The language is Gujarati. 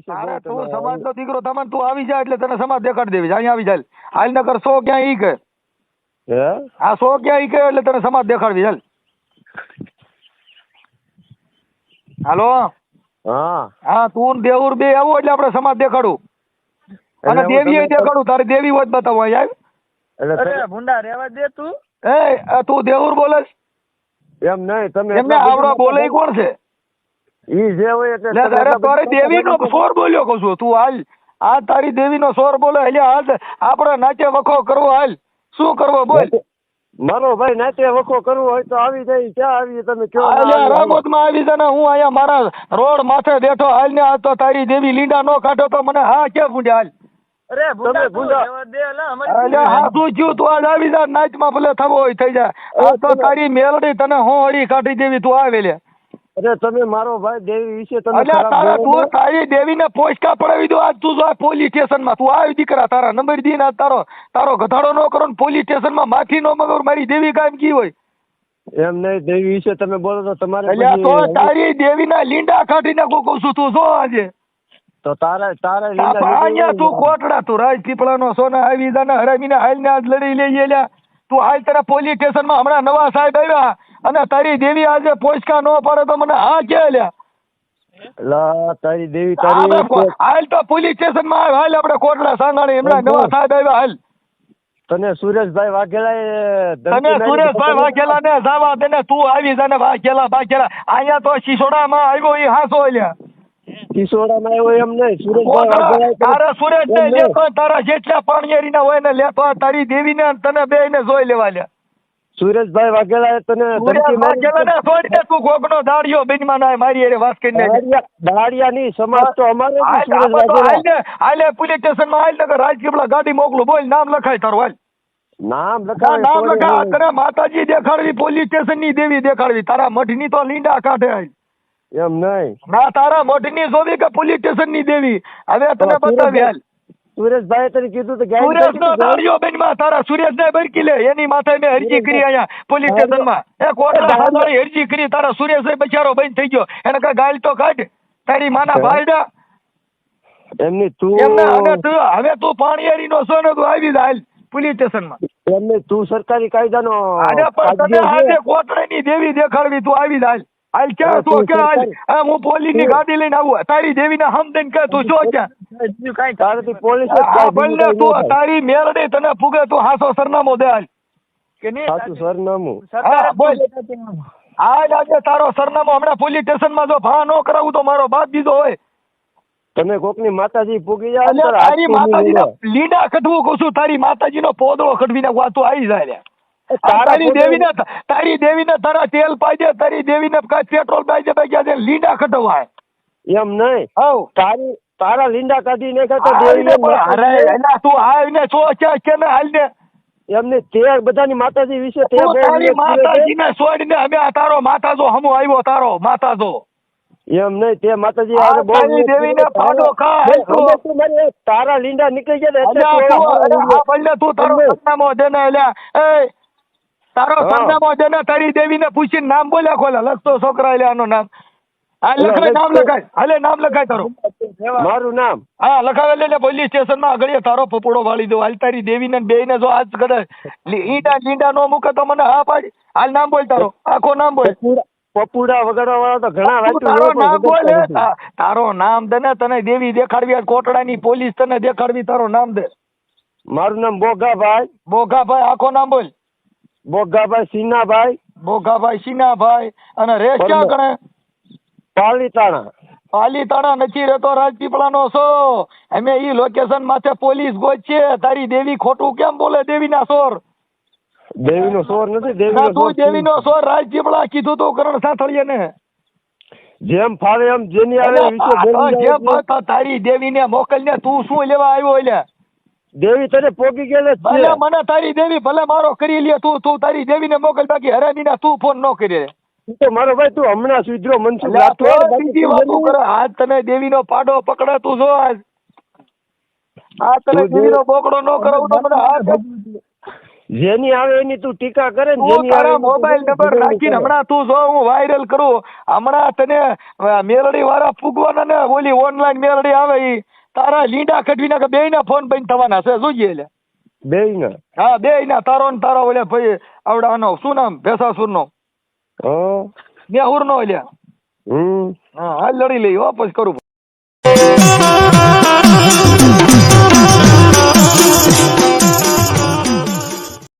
વિશે તું તમે- સમાજ નો દીકરો તમને તું આવી જા એટલે તને સમાજ દેખાડી દેવી. અહીંયા આવી જાય હાલ નકર સો ક્યાં ઈ કે? હે? આ સો ક્યાં ઈ કે એટલે તને સમાજ દેખાડવી. ચાલ હાલો? હા. હા તું દેવુર બે આવો એટલે આપણે સમાજ દેખાડું. અને એટલે દેવી દેખાડું. તારી દેવી હોય બતાવો અહીંયા અરે ભુંડા રેવા દે તું. એ તું દેવુર બોલે એમ નહીં તમે એમને આવડો બોલે કોણ છે? ઈ જે હોય એટલે લે તમે તારે એટલા તારી બધા- સોર બોલ્યો કહું છું. તું હાલ આ તારી દેવી સોર બોલે એટલે હાલ આપણે નાચે વખો કરવો હાલ. શું કરવો બોલ. મારો ભાઈ નાચે વખો કરવો હોય તો આવી જાય ક્યાં આવી તમે કયો ના અલ્યા આવી? રામોદમાં આવી છે હું અહીંયા મારા રોડ માથે બેઠો હાલ ને આ તો તારી દેવી લીંડા નો કાઢો તો મને હા કે હાલ. અરે ભૂંડા તું ભૂંડા- રેવા દે લા અમારી અલ્યા હા શું થયું તું આજ આવી જા નાચમાં ભલે થવો હોય થઈ જાય આ તો તારી મેલડી તને હું હળી કાઢી દેવી તું આવે લે અરે તમે મારો ભાઈ દેવી વિશે તમે અલ્યા તારા તું તારી દેવી ને પોસ્ટકા પડાવી દો. આજ તું જો પોલીસ સ્ટેશનમાં તું આવી દીકરા તારા નંબર દી ને તારો તારો ગધાડો નો કરો ને પોલીસ સ્ટેશનમાં માફી નો મગર મારી દેવી કામ કી હોય? એમ નહીં દેવી વિશે તમે બોલો તો તમારે અલ્યા તો તારી દેવી ના લીંડા કાઢી નાખું કહું છું તું જો આજે. તો તારા તારા લીંડા અહીંયા તું કોટડા તું રાજ પીપળાનો સોના આવી જાને હરામીને હાલને આજ લડી લઈ લ્યા. તું હાલ તારા પોલીસ સ્ટેશનમાં હમણાં નવા સાહેબ આવ્યા. અને તારી દેવી આજે પોચકા ન પડે તો મને હા કે લ્યા? તારી દેવી તારી હાલ તો પોલીસ સ્ટેશનમાં આવે હાલ આપણે કોટડા સાંગાણી એમના નવા સાહેબ આવ્યા હાલ. તને સુરેશભાઈ વાઘેલા તને સુરેશભાઈ વાઘેલા ને જાવા તને તું આવી જાને વાઘેલા વાઘેલા. અહીંયા તો શિસોડામાં આવ્યો એ હાસો લ્યા. સિસોડામાં આવ્યો એમ નહીં સુરેશભાઈ તારા સુરેશ ને ના નહીં. લેતો તારા જેટલા પાણીયારીના હોય ને લેતો તારી દેવી ને તને બે ને જોઈ લેવા લ્યા. સુરેશભાઈ વાઘેલાએ તને ધમકી મારી દે તું ગોગનો દાડિયો બેનમાં આય મારી એરે વાત કરીને. દાડિયા ની સમાજ તો અમારે સુરેશ વાઘેલા. આલે પોલીસ સ્ટેશનમાં આલે ને રાજકીપલા ગાડી મોકલું બોલ નામ લખાય તારું હાલ. નામ લખાય નામ તો લખા તને માતાજી દેખાડવી પોલીસ સ્ટેશનની દેવી દેખાડવી તારા મઠની તો લીંડા કાઢે હાલ. એમ નહીં. ના તારા મઠની જોવી કે પોલીસ સ્ટેશનની દેવી? હવે તને તો બતાવી હાલ. સુરેશભાઈ તને કીધું તો ગાડી સુરેશ નો કાઢી દાડિયો બેનમાં. તારા સુરેશ ને બરકી લે. એની માથે મેં અરજી કરી અહીંયા પોલીસ સ્ટેશનમાં એ કોટડા સાંભળી અરજી કરી. તારા સુરેશ બચારો બંધ થઈ ગયો. એને કા ગાલ તો કાઢ. તારી માના ભાઈડા એમની તું એમને હવે તું હવે તું પાણીયારી નો છો ને તું આવી જાય. હાલ પોલીસ સ્ટેશનમાં એમને તું સરકારી કાયદાનો આજે. કોટડાની દેવી દેખાડવી તું આવી જાય. હાલ હાલ ક્યાં તું કે હાલ. હા, હું પોલીસની ગાડી લઈને આવું. તારી દેવી ના હમદન કે તું જો ક્યાં? કઈ તારે તું પોલીસ જ આ કાંઈ બંને બીજું કાંઈ તું તારી મેરડે તને ફુગે તું હાસો સરનામો દે હાલ. કે નહીં સાચું સરનામું. હા, બોલ. જ હાલ આજે તારો સરનામો હમણાં પોલીસ સ્ટેશનમાં જો ભા નો કરાવું તો મારો બાપ બીજો હોય. તમે કોકની માતાજી પૂગી ને તારા માતાજી ના લીડા કઢવું કહું છું. તારી માતાજી નો પોદળો કઢવી નાખવા તું આવી જાય તારા તારી દેવીને તારી દેવીને તારા તેલ પાજે તારી દેવીને પેટ્રોલ પાજે ભાઈ છે? લીંડા ખટવાય એમ નહીં? હવ. તારી તારા લીંડા કાઢી ને તો દેવીએ અરે એના તું આવીને સો છે કે ને હાલને એમને તે બધાની માતાજી વિશે તે તારી માતાજીને છોડીને અમે આ તારો માતાજો હમો આવ્યો તારો માતાજો. એમ નહીં તે માતાજી આ બહુ તારી દેવીને ફાડો ખા, તું. મારી તારા લીંડા નીકળી ગયા ને એટલે તું તું- એવા અલ્યા આ ભલે તું તારો સરનામો દે ને અલ્યા એ હા. સરનામો દે ને તારી દેવીને પૂછીને નામ બોલ્યા ખોલે. લખતો છોકરા એટલે આનું નામ. હા લખાય નામ લખાય. હાલે નામ લખાય તારું. મારું નામ? હા લખાવે લે પોલીસ સ્ટેશનમાં આગળ તારો પપોડો વાળી દો. હાલ તારી દેવીને બે ને જો આજ કદાચ ઈંડા લીંડા નો મૂકે તો મને હા પાડી. હાલ નામ બોલ તારો. આખો નામ બોલ. પપુડા વગાડવા વાળા તો ઘણા વાંચ્યું તારો નામ દે ને તને દેવી દેખાડવી આ કોટડાની પોલીસ તને દેખાડવી તારો નામ દે. મારું નામ બોગાભાઈ. બોગાભાઈ આખો નામ બોલ. બોગાભાઈ સિન્હાભાઈ બોગાભાઈ સિન્હાભાઈ અને રેસ ક્યાં કણે ગણે? પાલીતાણા. પાલીતાણા નથી રહેતો રાજપીપળાનો છો. અમે ઈ લોકેશન માથે પોલીસ ગોજ છે. તારી દેવી ખોટું કેમ બોલે દેવીના સોર દેવીનો સોર નથી દેવી દેવીનો તું દેવી દેવીનો સોર રાજપીપળા કીધું તું કરણ સાથળીએ ને જેમ ફાવે એમ જેની આવે વિશે ને તારી દેવીને મોકલને તું શું લેવા આવ્યો એટલે? દેવી તને પોગી ગયેલ ભલે મને તારી દેવી ભલે મારો કરી લે તું તું તારી દેવીને મોકલ બાકી હરામીના તું ફોન ન કરી. તો મારો ભાઈ તું હમણાં સુધરો મનસુખ રાખતો કરે. આજ તને દેવીનો પાડો પકડે તું જો આજ આ તને દેવીનો બોકડો ન કરાવું તો મને હાથ જેની આવે એની તું ટીકા કરે ને જેની આવે મોબાઈલ નંબર રાખીને હમણાં તું જો હું વાયરલ કરું. હમણાં તને મેલડી વાળા ફૂગવાના ને ઓલી ઓનલાઈન મેલડી આવે ઈ. તારા લીંડા કઢવી નાખે બે ના ફોન બંધ થવાના છે જોઈએ એટલે બે ના હા બે ના તારો ને તારો ઓલે ભાઈ આવડાનો શું નામ? ભેસાસુર નો નેહુર નો એટલે હમ. હા હાલ લડી લઈ વાપસ કરું